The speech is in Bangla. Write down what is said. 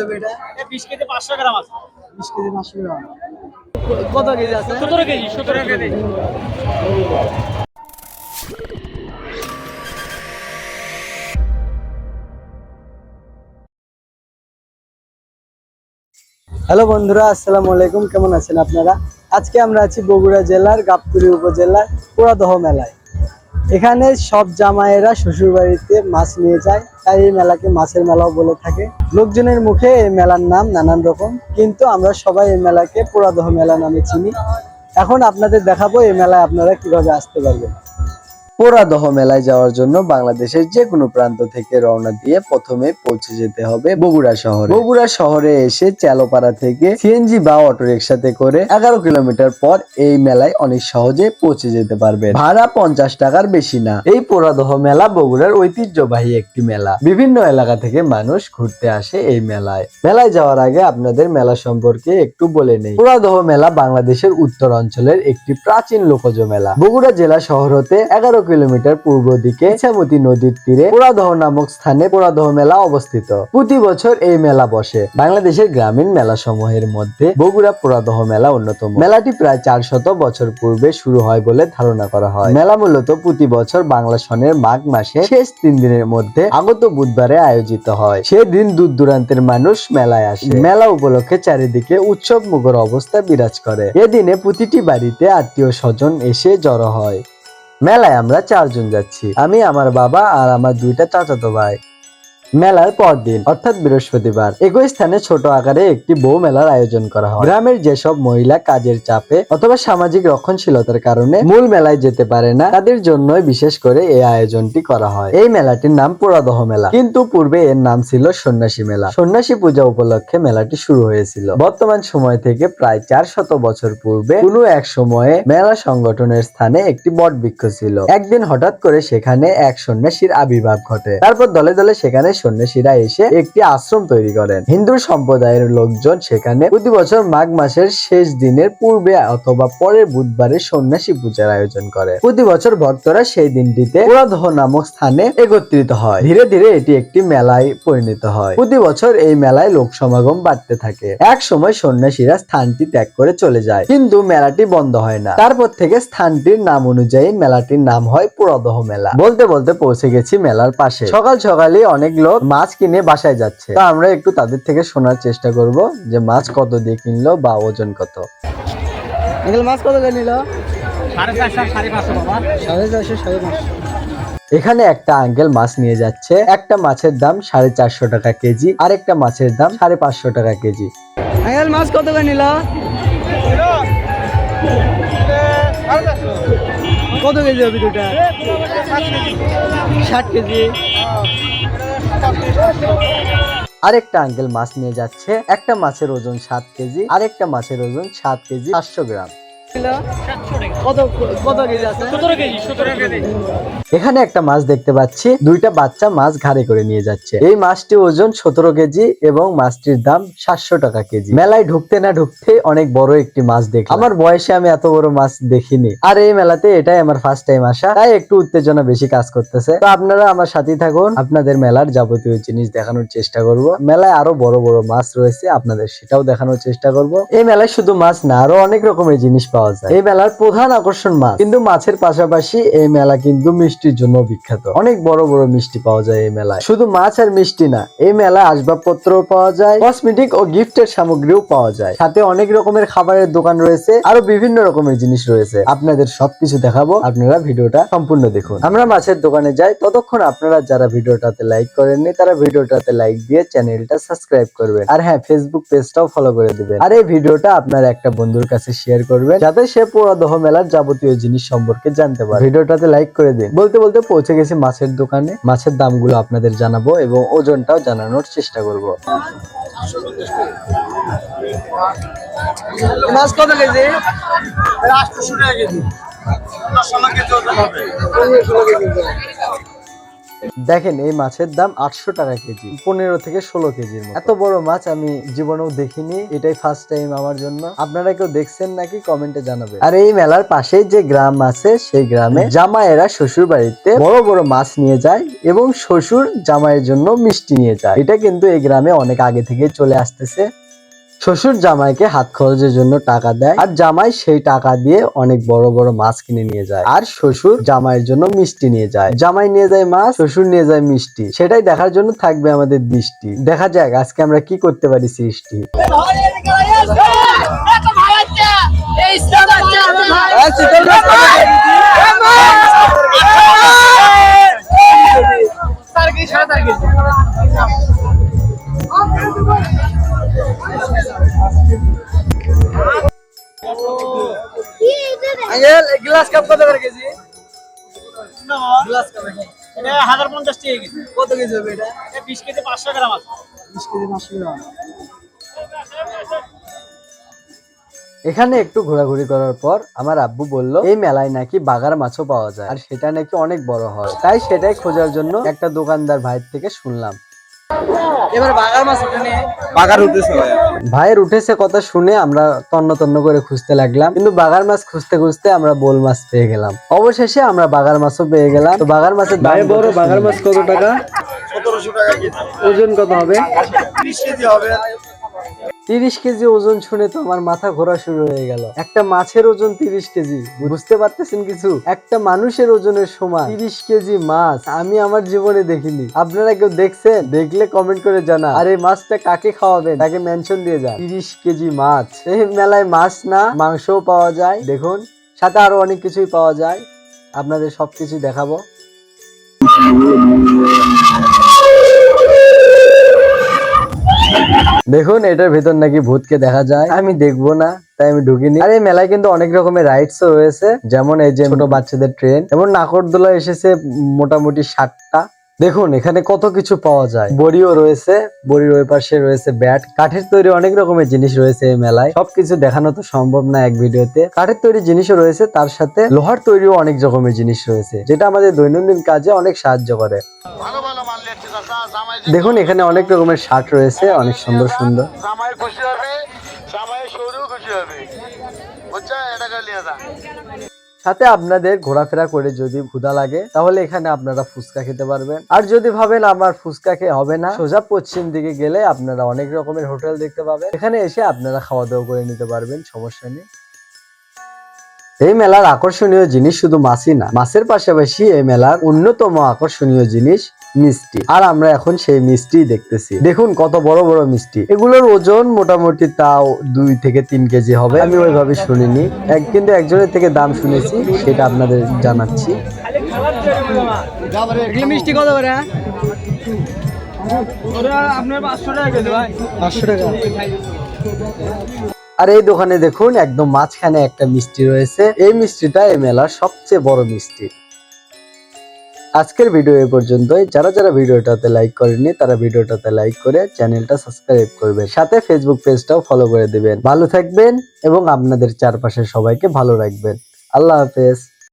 হবে এটা? বিশ কেজি পাঁচশো গ্রাম আছে। বিশ কেজি পাঁচশো গ্রাম। কত কেজি আছে? সতেরো কেজি সতেরো কেজি। হ্যালো বন্ধুরা আসসালামু আলাইকুম। কেমন আছেন আপনারা? আজকে আমরা আছি বগুড়া জেলার গাবতলী উপজেলার পুরাদহ মেলায়। এখানে সব জামাইয়েরা শ্বশুর বাড়িতে মাছ নিয়ে যায়, তাই এই মেলাকে মাছের মেলাও বলে থাকে। লোকজনের মুখে এই মেলার নাম নানান রকম, কিন্তু আমরা সবাই এই মেলাকে পুরাদহ মেলা নামে চিনি। এখন আপনাদের দেখাবো এই মেলায় আপনারা কীভাবে আসতে পারবেন। পোড়াদহ মেলায় যাওয়ার জন্য বাংলাদেশের যে কোনো প্রান্ত থেকে রওনা দিয়ে প্রথমে পৌঁছে যেতে হবে বগুড়া শহরে। বগুড়া শহরে এসে চালোপাড়া থেকে সিএনজি বা অটোরিকশাতে করে এগারো কিলোমিটার পর এই মেলায় অনেক সহজে পৌঁছে যেতে পারবে ভাড়া পঞ্চাশ টাকার বেশি না। এই পোড়াদহ মেলা বগুড়ার ঐতিহ্যবাহী একটি মেলা। বিভিন্ন এলাকা থেকে মানুষ ঘুরতে আসে এই মেলায়। মেলায় যাওয়ার আগে আপনাদের মেলা সম্পর্কে একটু বলে নেই। পোড়াদহ মেলা বাংলাদেশের উত্তর অঞ্চলের একটি প্রাচীন লোকজ মেলা। বগুড়া জেলা শহর হতে এগারো কিলোমিটার পূর্ব দিকে ইছামতি নদীর তীরে পোড়াদহ নামক স্থানে পোড়াদহ মেলা অবস্থিত। প্রতি বছর এই মেলা বসে। বাংলাদেশের গ্রামীণ মেলা সমূহের মধ্যে বগুড়া পোড়াদহ মেলা অন্যতম। মেলাটি প্রায় চার শত বছর পূর্বে শুরু হয় বলে ধারণা করা হয়। মেলা মূলত প্রতি বছর বাংলা সনের মাঘ মাসে শেষ তিন দিনের মধ্যে আগত বুধবারে আয়োজিত হয়। সেদিন দূর দূরান্তের মানুষ মেলায় আসে। মেলা উপলক্ষে চারিদিকে উৎসব মুখর অবস্থা বিরাজ করে। এদিনে প্রতিটি বাড়িতে আত্মীয় স্বজন এসে জড়ো হয়। মেলায় আমরা চারজন যাচ্ছি। আমি আমার বাবা আর আমার দুইটা চাচাতো ভাই। মেলার পরদিন, অর্থাৎ বৃহস্পতিবার, একই স্থানে ছোট আকারে একটি বউ মেলার আয়োজন করা হয়। গ্রামের যেসব মহিলা কাজের চাপে অথবা সামাজিক রক্ষণশীলতার কারণে মূল মেলায় যেতে পারে না, তাদের জন্যই বিশেষ করে এই আয়োজনটি করা হয়। এই মেলাটির নাম পুরাদহ মেলা। কিন্তু পূর্বে এর নাম ছিল সন্ন্যাসী মেলা। সন্ন্যাসী পূজা উপলক্ষে মেলাটি শুরু হয়েছিল। বর্তমান সময় থেকে প্রায় চার শত বছর পূর্বে কোনো এক সময়ে মেলা সংগঠনের স্থানে একটি বট বৃক্ষ ছিল। একদিন হঠাৎ করে সেখানে এক সন্ন্যাসীর আবির্ভাব ঘটে। তারপর দলে দলে সেখানে সন্ন্যাসীরা এসে একটি আশ্রম তৈরি করেন। হিন্দু সম্প্রদায়ের লোকজন সেখানে প্রতি বছর মাঘ মাসের শেষ দিনের পূর্বে অথবা পরের বুধবারে সন্ন্যাসী পূজার আয়োজন করে। প্রতি বছর ভক্তরা সেই দিনটিতে পুরাদহ নামক স্থানে একত্রিত হয়। ধীরে ধীরে এটি একটি মেলায় পরিণত হয়। প্রতি বছর এই মেলায় লোক সমাগম বাড়তে থাকে। এক সময় সন্ন্যাসীরা স্থানটি ত্যাগ করে চলে যায়, কিন্তু মেলাটি বন্ধ হয় না। তারপর থেকে স্থানটির নাম অনুযায়ী মেলাটির নাম হয় পুরাদহ মেলা। বলতে বলতে পৌঁছে গেছি মেলার পাশে। সকাল সকালে অনেক লোক মাছ কিনে বাসায় যাচ্ছে। তো আমরা একটু তাদের থেকে শোনার চেষ্টা করব যে মাছ কত দিয়ে কিনলো বা ওজন কত। মাছ কত করে নিল? সাড়ে চারশো সাড়ে পাঁচশো বাবা। সাড়ে চারশো সাড়ে পাঁচশো। এখানে একটা আঙ্কেল মাছ নিয়ে যাচ্ছে। একটা মাছের দাম সাড়ে চারশো টাকা কেজি আর একটা মাছের দাম সাড়ে পাঁচশো টাকা কেজি। আঙ্কেল মাছ কত করে নিল? কত কেজি হবে দুটা? ষাট কেজি। আরেকটা আঙ্কেল মাছ নিয়ে যাচ্ছে। একটা মাছের ওজন সাত কেজি, আরেকটা মাছের ওজন সাত কেজি পাঁচশো গ্রাম। কত কত কেজি আছে? সতেরো কেজি সতেরো কেজি। এখানে একটা মাছ দেখতে পাচ্ছি। দুইটা বাচ্চা মাছ ঘাড়ে করে নিয়ে যাচ্ছে। এই মাছটি ওজন সতেরো কেজি এবং মাছটির দাম সাতশো টাকা কেজি। মেলায় ঢুকতে না ঢুকতে অনেক বড় একটি মাছ দেখি আমার বয়সে আমি এত বড় মাছ দেখিনি। আর এই মেলাতে এটাই আমার ফার্স্ট টাইম আসা। তাই একটু উত্তেজনা বেশি কাজ করতেছে। তো আপনারা আমার সাথেই থাকুন। আপনাদের মেলার যাবতীয় জিনিস দেখানোর চেষ্টা করব। মেলায় আরও বড় বড় মাছ রয়েছে। আপনাদের সেটাও দেখানোর চেষ্টা করব। এই মেলায় শুধু মাছ না আরও অনেক রকমের জিনিস পাওয়া যায়। এই মেলার প্রধান আকর্ষণ মাছ। কিন্তু মাছের পাশাপাশি এই মেলা কিন্তু মিষ্টির জন্য বিখ্যাত। অনেক বড় বড় মিষ্টি পাওয়া যায় এই মেলায়। শুধু মাছ আর মিষ্টি না, এই মেলায় আসবাবপত্র পাওয়া যায়, কসমেটিক ও গিফটের সামগ্রীও পাওয়া যায়। সাথে অনেক রকমের খাবারের দোকান রয়েছে আরও বিভিন্ন রকমের জিনিস রয়েছে। আপনাদের সবকিছু দেখাবো, আপনারা ভিডিওটা সম্পূর্ণ দেখুন। আমরা মাছের দোকানে যাই, ততক্ষণ আপনারা যারা ভিডিওটাতে লাইক করেননি, তারা ভিডিওটাতে লাইক দিয়ে চ্যানেলটা সাবস্ক্রাইব করবেন। আর হ্যাঁ ফেসবুক পেজটাও ফলো করে দিবেন। আর এই ভিডিওটা আপনার একটা বন্ধুর কাছে শেয়ার করবেন যাতে সে পুরাদহ মেলার যাবতীয় জিনিস সম্পর্কে জানতে পারে। ভিডিওটাতে লাইক করে দিন। বলতে বলতে পৌঁছে গেছি মাছের দোকানে। মাছের দামগুলো আপনাদের জানাব এবং ওজনটাও জানানোর চেষ্টা করব। মাছ কত কেজি। দেখেন, এই মাছের দাম আটশো টাকা কেজি, পনেরো থেকে ষোলো কেজির এত বড় মাছ আমি জীবনেও দেখিনি, এটাই ফার্স্ট টাইম আমার জন্য। আপনারা কেউ দেখছেন নাকি কমেন্টে জানাবেন। আর এই মেলার পাশেই যে গ্রাম আছে, সেই গ্রামে জামাইয়েরা শ্বশুর বাড়িতে বড় বড় মাছ নিয়ে যায় এবং শ্বশুর জামাইয়ের জন্য মিষ্টি নিয়ে যায়। এটা কিন্তু এই গ্রামে অনেক আগে থেকে চলে আসতেছে। শ্বশুর জামাইকে হাত খরচের জন্য টাকা দেয় আর জামাই সেই টাকা দিয়ে অনেক বড় বড় মাছ কিনে নিয়ে যায় আর শ্বশুর জামাইয়ের জন্য মিষ্টি নিয়ে যায় জামাই নিয়ে যায় মাছ শ্বশুর নিয়ে যায় মিষ্টি সেটাই দেখার জন্য থাকবে আমাদের দৃষ্টি দেখা যাক আজকে আমরা কি করতে পারি সৃষ্টি গ্লাস কাপ কত করে কেজি? গ্লাস কাপ এটা হাজার পঞ্চাশ টাকা কেজি। কত কেজি হবে এটা? এটা বিশ কেজি পাঁচশো গ্রাম আছে। বিশ কেজি পাঁচশো গ্রাম। এখানে একটু ঘোরাঘুরি করার পর আমার আব্বু বলল এই মেলায় নাকি বাগার মাছও পাওয়া যায় আর সেটা নাকি অনেক বড় হয়। তাই সেটাই খোঁজার জন্য একটা দোকানদার ভাইয়ের থেকে শুনলাম। এবার বাগার মাছ উঠেনি বাগার উঠতেছে ভাই ভাইয়ের উঠেছে কথা শুনে আমরা তন্ন তন্ন করে খুঁজতে লাগলাম। কিন্তু বাগার মাছ খুঁজতে খুঁজতে আমরা বোল মাছ পেয়ে গেলাম। অবশেষে আমরা বাগার মাছও পেয়ে গেলাম। তো বাগার মাছের দাম বড় বাগার মাছ কত টাকা? সতেরোশো টাকা ওজন কত হবে? ত্রিশ কেজি হবে। তিরিশ কেজি ওজন শুনে তো আমার মাথা ঘোরা শুরু হয়ে গেল। একটা মাছের ওজন তিরিশ কেজি, বুঝতে পারতেছেন কিছু? একটা মানুষের ওজনের সমান তিরিশ কেজি মাছ আমি আমার জীবনে দেখিনি। আপনারা কেউ দেখছেন? দেখলে কমেন্ট করে জানা আর এই মাছটা কাকে খাওয়াবেন? তাকে মেনশন দিয়ে যান। তিরিশ কেজি মাছ। এই মেলায় মাছ না, মাংসও পাওয়া যায়। দেখুন, সাথে আরও অনেক কিছুই পাওয়া যায়। আপনাদের সবকিছু দেখাবো। দেখুন, এটার ভেতর নাকি ভূতকে দেখা যায়। আমি দেখব না, তাই আমি ঢুকিনি। আর এই মেলায় কিন্তু অনেক রকমের রাইডস রয়েছে। যেমন এই যে ছোট বাচ্চাদের ট্রেন এবং নাকরদোলা এসেছে মোটামুটি ষাটটা দেখুন, এখানে কত কিছু পাওয়া যায়। বড়িও রয়েছে, বড়ির ওই পাশে রয়েছে ব্যাট কাঠের তৈরি অনেক রকমের জিনিস রয়েছে এই মেলায়। সবকিছু দেখানো তো সম্ভব না এক ভিডিওতে। কাঠের তৈরি জিনিসও রয়েছে, তার সাথে লোহার তৈরিও অনেক রকমের জিনিস রয়েছে, যেটা আমাদের দৈনন্দিন কাজে অনেক সাহায্য করে। ভালো ভালো মাল দেখুন এখানে অনেক রকমের শার্ট রয়েছে অনেক সুন্দর সুন্দর। জামাই খুশি হবে জামাই সৌরও খুশি হবে। বুঝছ এটা করে নিয়ে যা। সাথে আপনাদের ঘোরাফেরা করে যদি ক্ষুধা লাগে তাহলে এখানে আপনারা ফুচকা খেতে পারবেন। আর যদি ভাবেন আমার ফুচকা খেয়ে হবে না সোজা পশ্চিম দিকে গেলে আপনারা অনেক রকমের হোটেল দেখতে পাবেন। এখানে এসে আপনারা খাওয়া দাওয়া করে নিতে পারবেন সমস্যা নেই। এই মেলার আকর্ষণীয় জিনিস শুধু মাছই না মাছের পাশাপাশি এই মেলার অন্যতম আকর্ষণীয় জিনিস মিষ্টি। আর আমরা এখন সেই মিষ্টি দেখতেছি। দেখুন কত বড় বড় মিষ্টি। এগুলোর ওজন মোটামুটি তাও দুই থেকে তিন কেজি হবে। আমি ওইভাবে শুনিনি। এক কিন্তু একজনের থেকে দাম শুনেছি সেটা আপনাদের জানাচ্ছি। মিষ্টি কত করে আপনার পাঁচশো টাকা ভাই। পাঁচশো টাকা। আর এই দোকানে দেখুন একদম মাঝখানে একটা মিষ্টি রয়েছে। এই মিষ্টিটা এই মেলার সবচেয়ে বড় মিষ্টি। আজকের ভিডিও এ পর্যন্তই। যারা যারা ভিডিওটাতে লাইক করেনি তারা ভিডিওটাতে লাইক করে চ্যানেলটা সাবস্ক্রাইব করবে। সাথে ফেসবুক পেজটাও ফলো করে দিবেন। ভালো থাকবেন এবং আপনাদের চারপাশের সবাইকে ভালো রাখবেন। আল্লাহ হাফেজ।